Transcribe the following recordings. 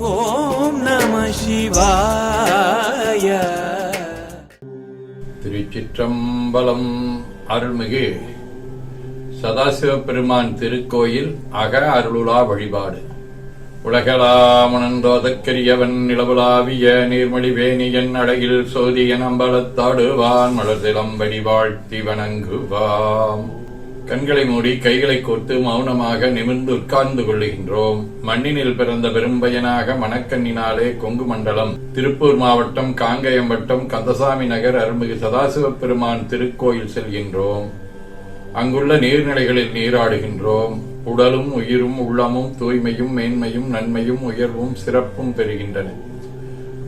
ஓம் நம சிவாய. திருச்சிற்றம்பலம் அருள்மிகு சதாசிவ பெருமான் திருக்கோயில் அக அருளுலா வழிபாடு. உலகலாமணந்தோதக்கரியவன் நிலவுலாவிய நீர்மொழி வேணியன் அழகில் சோதியன் அம்பலத்தாடுவான் மலர்திலம்படி வாழ்த்தி வணங்குவாம். கண்களை மூடி கைகளை கோர்த்து மௌனமாக நிமிர்ந்து உட்கார்ந்து கொள்ளுகின்றோம். மண்ணினில் பிறந்த பெரும்பயனாக மணக்கண்ணினாலே கொங்கு மண்டலம். திருப்பூர் மாவட்டம் காங்கயம்பட்டம் கந்தசாமி நகர் அருள்மிகு சதாசிவ பெருமான் திருக்கோயில் செல்கின்றோம். அங்குள்ள நீர்நிலைகளில் நீராடுகின்றோம். உடலும் உயிரும் உள்ளமும் தூய்மையும் மேன்மையும் நன்மையும் உயர்வும் சிறப்பும் பெறுகின்றன.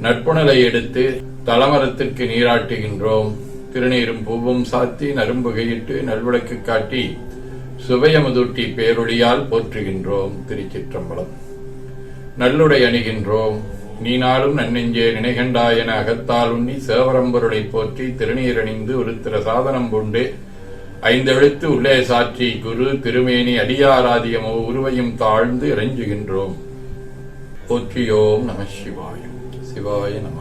நட்புணலை எடுத்து தலமரத்திற்கு நீராட்டுகின்றோம். திருநீரும் பூவும் சாத்தி நரும்புகையிட்டு நல்விளக்கு காட்டி சுவையமுதூட்டி பேரொழியால் போற்றுகின்றோம் திருச்சிற்றம்பலம். நல்லுடை அணிகின்றோம் நீ நாளும் நன்னெஞ்சே நினைகண்டா என அகத்தால் உண்ணி சேவரம்பொருளை போற்றி திருநீரணிந்து ஒருத்திர சாதனம் கொண்டு ஐந்தெழுத்து உள்ளே சாற்றி குரு திருமேனி அடியாராதியமோ உருவையும் தாழ்ந்து இறைஞ்சுகின்றோம். போற்றியோம் நம சிவாயம் சிவாய நம.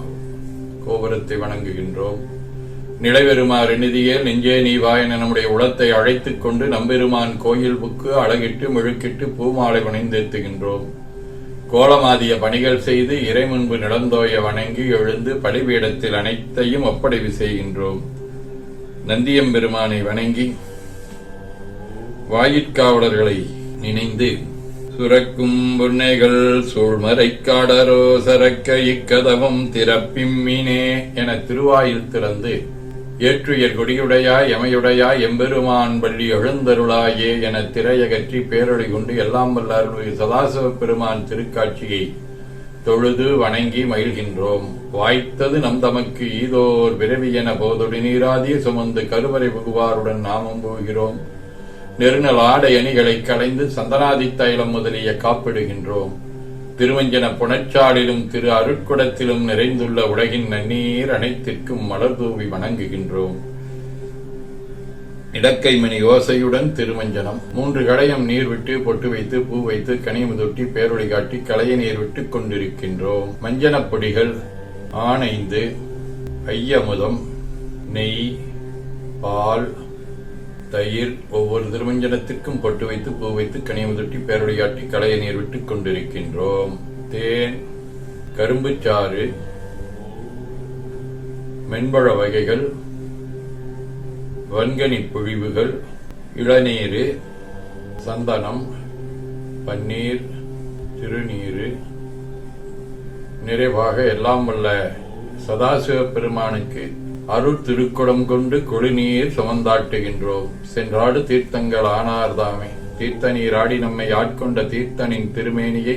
கோபுரத்தை வணங்குகின்றோம். நிலைபெறுமாறு நிதியே நெஞ்சே நீ வாயன நம்முடைய உளத்தை அழைத்துக் கொண்டு நம்பெருமான் கோயில் புக்கு அழகிட்டு முழுக்கிட்டு பூமாலை வணைந்தேத்துகின்றோம். கோலமாதிய பணிகள் செய்து இறை முன்பு நிலந்தோய வணங்கி எழுந்து பலிபீடத்தில் அனைத்தையும் ஒப்படைவு செய்கின்றோம். நந்தியம்பெருமானை வணங்கி வாயிற்காவலர்களை நினைந்து சுரக்கும் புன்னைகள் சூழ்மறைக்காடரோ சரக்க இக்கதவம் திறப்பிம்மினே என திருவாயில் திறந்து ஏற்றுயர் கொடியுடையாய் எமையுடையாய் எம்பெருமான் பள்ளி எழுந்தருளாயே என திரையகற்றி பேரொழி கொண்டு எல்லாம் வல்ல சதாசிவ பெருமான் திருக்காட்சியை தொழுது வணங்கி மகிழ்கின்றோம். வாய்த்தது நம் தமக்கு ஈதோர் விரவி என போதொடி நீராதிய சுமந்து கருவறை புகுவாருடன் நாமும் போகிறோம். நெருநல் ஆடை அணிகளை களைந்து சந்தனாதி தைலம் முதலிய காப்பிடுகின்றோம். திருவஞ்சன புனச்சாலிலும் திரு அருட்குடத்திலும் நிறைந்துள்ள உலகின் நன்னீர் அனைத்திற்கும் மலர் தூவி வணங்குகின்றோம். இடக்கை மணி ஓசையுடன் திருமஞ்சனம் மூன்று கடையம் நீர் விட்டு பொட்டு வைத்து பூ வைத்து கனிமுதொட்டி பேரொழி காட்டி களைய நீர் விட்டு கொண்டிருக்கின்றோம். மஞ்சனப் பொடிகள் ஆனைந்து ஐயமுதம் நெய் பால் தயிர் ஒவ்வொரு திருமஞ்சனத்திற்கும் பொட்டு வைத்து பூ வைத்து கனிமுதட்டி பேரொளி கலையை நீர் விட்டு கொண்டிருக்கின்றோம். தேன் கரும்புச்சாறு மென்பழ வகைகள் வன்கனி பொழிவுகள் இளநீர் சந்தனம் பன்னீர் சிறுநீர் நிறைவாக எல்லாம் உள்ள சதாசிவ பெருமானுக்கு அருள் திருக்குடம் கொண்டு கொழுநீர் சுமந்தாட்டுகின்றோம். சென்றாடு தீர்த்தங்கள் ஆனார்தாமே. தீர்த்த நீராடி நம்மை ஆட்கொண்ட தீர்த்தனின் திருமேனியை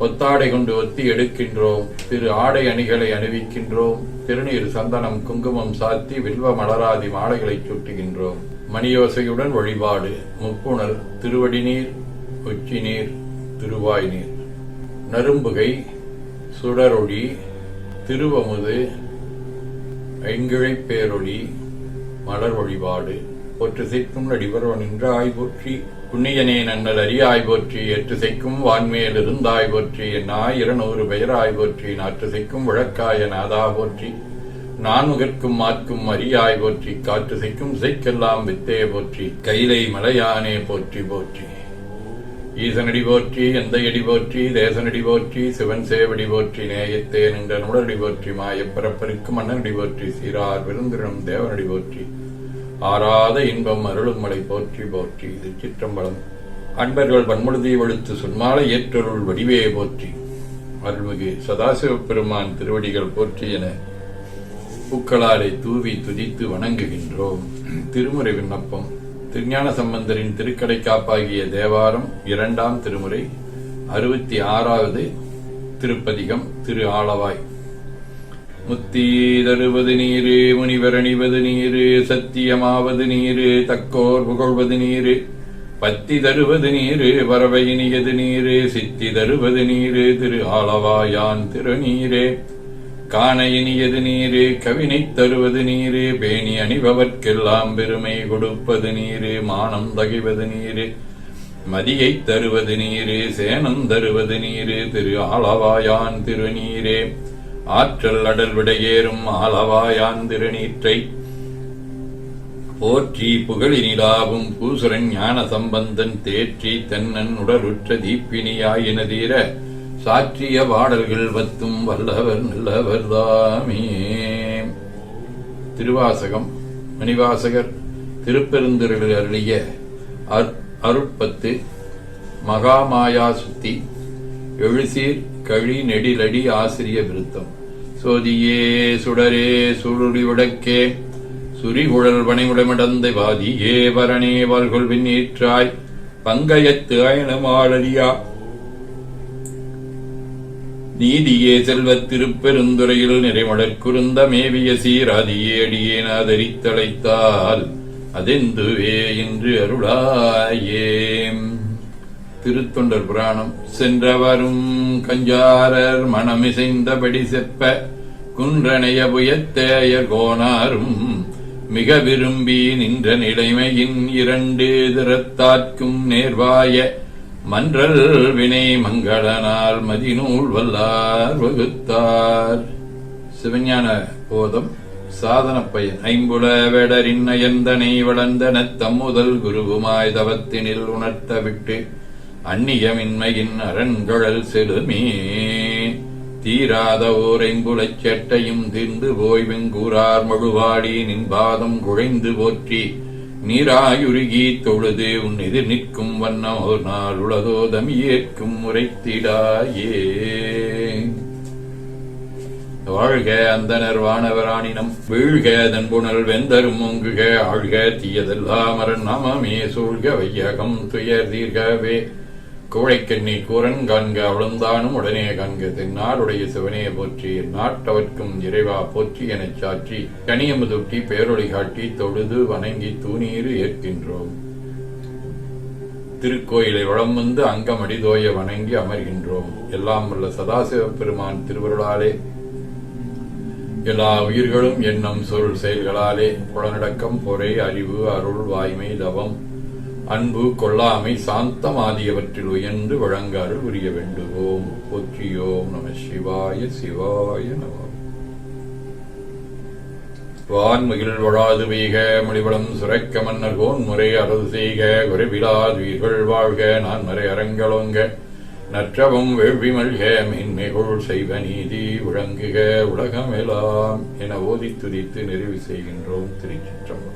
ஒத்தாடை கொண்டு ஒத்தி எடுக்கின்றோம். திரு ஆடை அணிகளை அணிவிக்கின்றோம். திருநீர் சந்தனம் குங்குமம் சாத்தி வில்வ மலராதி மாலைகளை சுட்டுகின்றோம். மணியோசையுடன் வழிபாடு. முப்புணர் திருவடி நீர் உச்சி நீர் திருவாய் நீர் நரும்புகை சுடரொளி திருவமுது ஐங்கிழைப் பேரொளி மலர் வழிபாடு ஒற்று செய்க்கும் நடிபரவன் நின்றாய் போற்றி புண்ணியனே நன்னல் அறியாய் போற்றி எட்டு செய்க்கும் வான்மேல் இருந்தாய் போற்றி என்னாய் இருநூறு பெயராய் போற்றி நாற்று செய்க்கும் விளக்காய நாதா போற்றி நான்முகற்கும் மாற்கும் அரியாய் போற்றி காற்று செய்க்கும் செய்க்கெல்லாம் வித்தே போற்றி கைலை மலையானே போற்றி போற்றி. ஈசனடி போற்றி எந்த எடி போற்றி தேசனடி போற்றி சிவன் சேவடி போற்றி நேயத்தே நின்ற நுடடி போற்றி மாயப்பரப்பருக்கு மன்னனடி போற்றி சீரார் விருந்திரம் தேவனடி போற்றி. ஆறாத இன்பம் அருளும் மலை போற்றி போற்றி இது சிற்றம்பலம். அன்பர்கள் பன்முழுதி வழுத்து சொன்மாலை ஏற்றருள் வடிவே போற்றி. அருள்மிகு சதாசிவ பெருமான் திருவடிகள் போற்றி என பூக்களாரை தூவி துதித்து வணங்குகின்றோம். திருமுறை விண்ணப்பம். திருஞான சம்பந்தரின் திருக்கடை காப்பாகிய தேவாரம் இரண்டாம் திருமுறை அறுபத்தி ஆறாவது திருப்பதிகம் திரு ஆளவாய். முத்தி தருவது நீரு முனிவரணிவது நீரு சத்தியமாவது நீரு தக்கோர் புகழ்வது நீரு பத்தி தருவது நீரு வரவை இனியது நீரு சித்தி தருவது நீரு திரு ஆளவாயான் திருநீரே. காண இனியது நீரு கவினைத் தருவது நீரு பேணி அணிபவர்க்கெல்லாம் பெருமை கொடுப்பது நீரு மானம் தகைவது நீரு மதியைத் தருவது நீரு சேனம் தருவது நீரு திரு ஆளவாயான் திருநீரே ஆற்றல் அடல் விடையேறும் ஆளவாயான் திருநீற்றை போற்றி புகழினிலாவும் பூசுரன் ஞான சம்பந்தன் தேற்றி தென்னன் உடலுற்ற தீப்பினியாயின தீர சாற்றிய பாடல்கள் வத்தும் வல்லவர் நல்லவர் தாமே. திருவாசகம் மணிவாசகர் திருப்பெருந்திரளில் அருளிய அருட்பத்து மகாமாயா சுத்தி எழுசீர் கழி நெடிலடி ஆசிரிய விருத்தம். சோதியே சுடரே சுருளி உடக்கே சுரிகுழல் வனைமுடமிடந்தை வாதியே பரணே வால்கொள் விண்ணீற்றாய் பங்கயத்து அயனமாளரியா நீதியே செல்வத் திருப்பெருந்துறையில் நிறைமடற்குருந்த மேவிய சீராதியே அடியேன் ஆதரித்தழைத்தால் அதெந்துவே என்று அருளாயேம். திருத்தொண்டர் புராணம். சென்றவரும் கஞ்சாரர் மனமிசைந்தபடி செப்ப குன்றனைய புயத்தேயர் கோனாரும் மிக விரும்பி நின்ற நிலைமையின் இரண்டு திறத்தார்க்கும் நேர்வாய மன்றல் வினை மங்களனால் மதிநூல் வல்லார் வகுத்தார். சிவஞான போதம் சாதன பயன் ஐம்புல வேடரின் அயந்தனை வளர்ந்தன தம்முதல் குருவுமாய் தவத்தினில் உணர்த்த விட்டு அந்நியமின்மையின் அரண்கழல் செலுமே தீராத ஓர் ஐம்புலச் சேட்டையும் தீர்ந்து போய் வெங்கூரார் மழுவாடி நின்பாதம் குழைந்து போற்றி நீராயுருகி தொழுது உன் எதிர் நிற்கும் வண்ணம் ஒரு நாள் உளதோ தமியேற்கும் முறைத்திடாயே. வாழ்க அந்தனர் வானவராணினம் வீழ்க தன்புணல் வெந்தரும் ஓங்குக ஆழ்க தீயதெல்லாம் அரண் நாமமே சூழ்க வையகம் துயர் தீர்கவே. கோழைக்கண்ணி கூரன் காண்க அவளந்தானும் உடனே காண்க தென்னாருடைய சிவனைய போற்றி நாட்டவர்க்கும் இறைவா போற்றி எனச் சாற்றி கனியமுதுட்டி பேரொழி காட்டி தொழுது வணங்கி தூணீறு ஏற்கின்றோம். திருக்கோயிலை வளம் வந்து அங்கமடிதோய வணங்கி அமர்கின்றோம். எல்லாம் உள்ள சதாசிவ பெருமான் திருவருளாலே எல்லா உயிர்களும் எண்ணம் சொல் செயல்களாலே புலனடக்கம் பொறை அறிவு அருள் வாய்மை தவம் அன்பு கொள்ளாமை சாந்தம் ஆகியவற்றில் உயர்ந்து வழங்காறு புரிய வேண்டுவோம். போற்றியோம் நம சிவாய சிவாய நம. வான்மகிழ் வழாது வீக மொழிவளம் சுரக்க மன்னர் கோன் முறை அரசு செய்க. குறைவிலாதுயிர்கள் வாழ்க நான் மறை அரங்கலோங்க. நற்றவம் வேள்வி மல்க மேன்மைகொள் செய்வ நீதி விளங்குக. உலகமெல்லாம் என ஓதி துதித்து நிறைவு செய்கின்றோம் திருச்சிற்றம்பலம்.